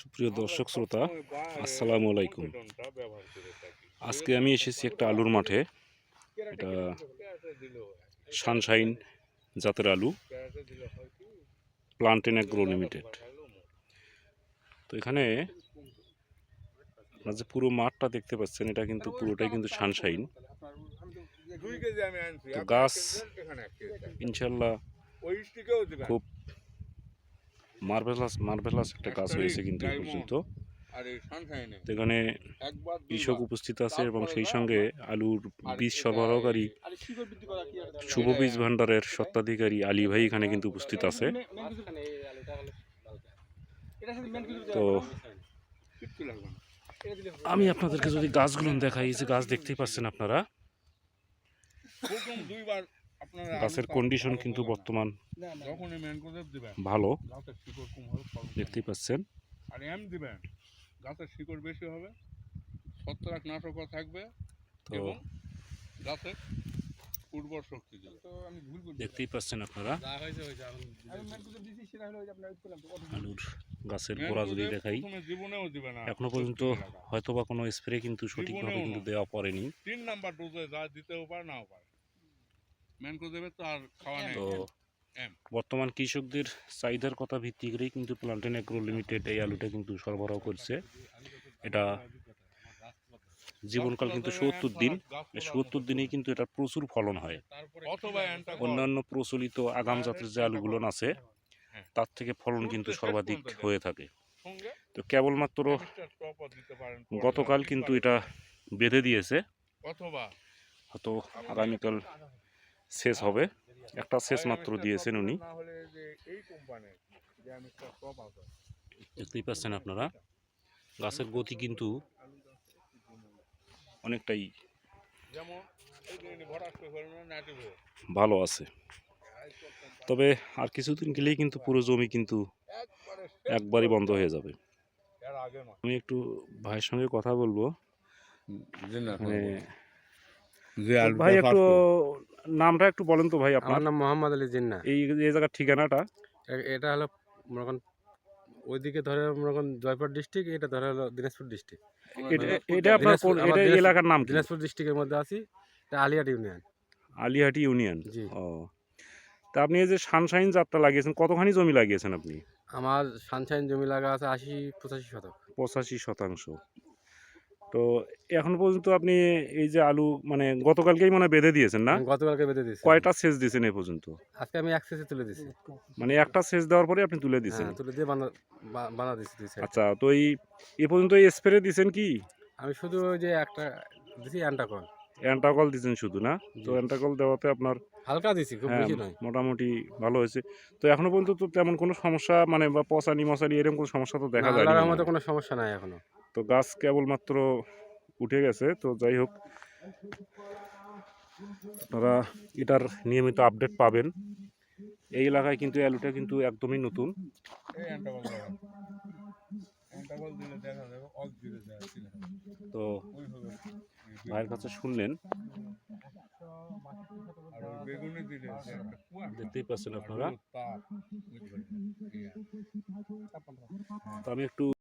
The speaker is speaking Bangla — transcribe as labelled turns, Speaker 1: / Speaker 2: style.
Speaker 1: সুপ্রিয় দর্শক শ্রোতা আসসালামু আলাইকুম। আজকে আমি এসেছি একটা আলুর মাঠে। এটা সানশাইন জাতের আলু। প্লান্টেন অ্যাগ্রো লিমিটেড তো এখানে আপনারা যে পুরো মাঠটা দেখতে পাচ্ছেন এটা কিন্তু পুরোটাই কিন্তু সানশাইন। তো গাছ ইনশাল্লাহ খুব মার্ভেলাস মার্ভেলাস একটা গাছ হয়েছে কিন্তু এই পর্যন্ত। এখানে কৃষক উপস্থিত আছে এবং সেই সঙ্গে আলুর বীজ সরবরাহকারী শুভ বীজ ভাণ্ডারের স্বত্বাধিকারী আলী ভাই এখানে কিন্তু উপস্থিত আছে। তো আমি আপনাদেরকে যদি গাছগুলো দেখাই এই যে গাছ দেখতেই পাচ্ছেন আপনারা। গাছের কন্ডিশন কিন্তু বর্তমান ভালো। দেখতেই পাচ্ছেন।
Speaker 2: আর এম দিবেন গাছের শিকড় বেশি হবে ছত্রাক নাশকও থাকবে
Speaker 1: তো
Speaker 2: এবং গাছের উর্বর শক্তি দেবে। তো আমি ভুল করছি।
Speaker 1: দেখতেই পাচ্ছেন আপনারা। আলুর গাছের গোড়া যদি দেখাই
Speaker 2: প্রথমে জীবনেও দিবে না
Speaker 1: এখনও পর্যন্ত হয়তো বা কোনো স্প্রে কিন্তু সঠিকভাবে কিন্তু দেওয়া পড়েনি।
Speaker 2: তিন নাম্বার ডোজে যা দিতেও পারে নাও পারে। তো আর খাওয়া নেই।
Speaker 1: তো
Speaker 2: এম।
Speaker 1: বর্তমান কৃষকদের চাহিদার কথা ভিত্তি করেই কিন্তু প্লান্টেন অ্যাগ্রো লিমিটেড এই আলুটা কিন্তু সরবরাহ করছে। এটা জীবনকাল কিন্তু সত্তর দিন সত্তর দিনেই কিন্তু এটা প্রচুর ফলন হয়। অন্যান্য প্রচলিত আগাম জাতের যে আলুগুলো আছে তার থেকে ফলন কিন্তু সর্বাধিক হয়ে থাকে। তো কেবলমাত্র গতকাল কিন্তু এটা বেঁধে দিয়েছে।
Speaker 2: অথবা
Speaker 1: হয়তো আগামীকাল শেষ হবে। একটা শেষ মাত্র দিয়েছেন উনি। দেখতেই পাচ্ছেন আপনারা গাছের গতি কিন্তু অনেকটাই ভালো আছে। তবে আর কিছুদিন গেলেই কিন্তু পুরো জমি কিন্তু একবারই বন্ধ হয়ে যাবে। আমি একটু ভাইয়ের সঙ্গে কথা বলব। মানে
Speaker 2: যে
Speaker 1: ভাই একটু নামটা একটু বলেন তো ভাই
Speaker 3: আমার
Speaker 1: আপনার
Speaker 3: নাম মোহাম্মদ আলী জিন্না।
Speaker 1: এই এই জায়গার ঠিকানাটা?
Speaker 3: এটা হলো মনে করেন ওইদিকে ধরে মনে করেন জয়পুর ডিস্ট্রিক্ট এটা ধরে হলো দিনাজপুর ডিস্ট্রিক্ট
Speaker 1: এটা- এটা আপনার কোন এটা এলাকার নাম কি?
Speaker 3: দিনাজপুর ডিস্ট্রিক্টের মধ্যে আছি এটা আলিয়াট ইউনিয়ন।
Speaker 1: আলিহাটি ইউনিয়ন?
Speaker 3: জি।
Speaker 1: ও। তা আপনি এই যে সানশাইন জাতটা লাগিয়েছেন কতখানি জমি লাগিয়েছেন আপনি?
Speaker 3: আমার সানশাইন জমি লাগা আছে আশি পঁচাশি শতক।
Speaker 1: পঁচাশি শতাংশ। তো এখন পর্যন্ত আপনি এই যে আলু মানে গতকালকেই মানে বেঁধে দিয়েছেন না?
Speaker 3: গতকালকে বেঁধে দিয়েছি।
Speaker 1: কয়টা সেচ দিয়েছেন এই পর্যন্ত?
Speaker 3: আজকে আমি এক সেচে তুলে দিয়েছি
Speaker 1: মানে একটা সেচ দেওয়ার পরে আপনি তুলে দিয়েছেন
Speaker 3: হ্যাঁ তুলে দিয়ে বানা বানা দিয়েছি
Speaker 1: আচ্ছা তো এই এ পর্যন্ত স্প্রে দিয়েছেন কি?
Speaker 3: আমি শুধু ওই যে একটা দিয়েছি অ্যান্টাকল।
Speaker 1: অ্যান্টাকল দিয়েছেন শুধু না? তো। অ্যান্টাকল দেওয়াতে আপনার
Speaker 3: হালকা দিছি খুব
Speaker 1: হ্যাঁ
Speaker 3: বেশি নয়।
Speaker 1: মোটামুটি ভালো হয়েছে। তো এখনও পর্যন্ত তো তেমন কোনো সমস্যা মানে বা পচানি মশানি এরকম কোনো সমস্যা তো দেখা
Speaker 3: না,
Speaker 1: যায়
Speaker 3: আল্লাহর রহমতে কোনো সমস্যা নাই এখনও।
Speaker 1: তো গাছ কেবলমাত্র উঠে গেছে তো যাই হোক। আপনারা এটার নিয়মিত আপডেট পাবেন। এই এলাকায় কিন্তু অ্যালুটা কিন্তু একদমই নতুন। তো ভাইয়ের কাছে শুনলেন। দেখতেই পাচ্ছেন আপনারা। তো আমি একটু